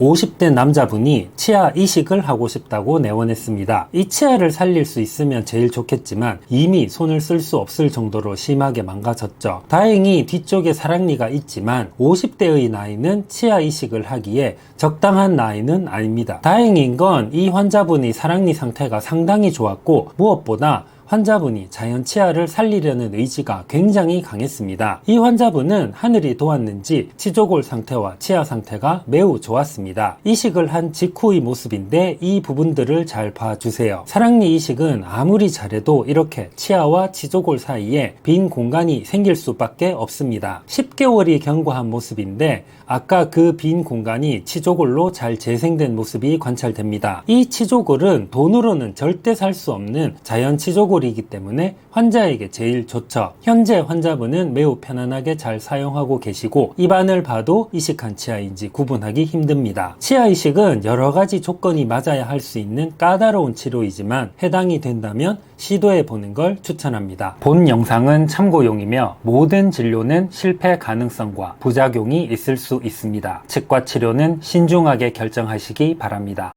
50대 남자분이 치아 이식을 하고 싶다고 내원했습니다. 이 치아를 살릴 수 있으면 제일 좋겠지만 이미 손을 쓸 수 없을 정도로 심하게 망가졌죠. 다행히 뒤쪽에 사랑니가 있지만 50대의 나이는 치아 이식을 하기에 적당한 나이는 아닙니다. 다행인 건 이 환자분의 사랑니 상태가 상당히 좋았고 무엇보다 환자분이 자연 치아를 살리려는 의지가 굉장히 강했습니다. 이 환자분은 하늘이 도왔는지 치조골 상태와 치아 상태가 매우 좋았습니다. 이식을 한 직후의 모습인데 이 부분들을 잘 봐주세요. 사랑니 이식은 아무리 잘해도 이렇게 치아와 치조골 사이에 빈 공간이 생길 수밖에 없습니다. 10개월이 경과한 모습인데 아까 그 빈 공간이 치조골로 잘 재생된 모습이 관찰됩니다. 이 치조골은 돈으로는 절대 살 수 없는 자연 치조골 이기 때문에 환자에게 제일 좋죠. 현재 환자분은 매우 편안하게 잘 사용하고 계시고 입안을 봐도 이식한 치아인지 구분하기 힘듭니다. 치아 이식은 여러 가지 조건이 맞아야 할 수 있는 까다로운 치료이지만 해당이 된다면 시도해 보는 걸 추천합니다. 본 영상은 참고용이며 모든 진료는 실패 가능성과 부작용이 있을 수 있습니다. 치과 치료는 신중하게 결정하시기 바랍니다.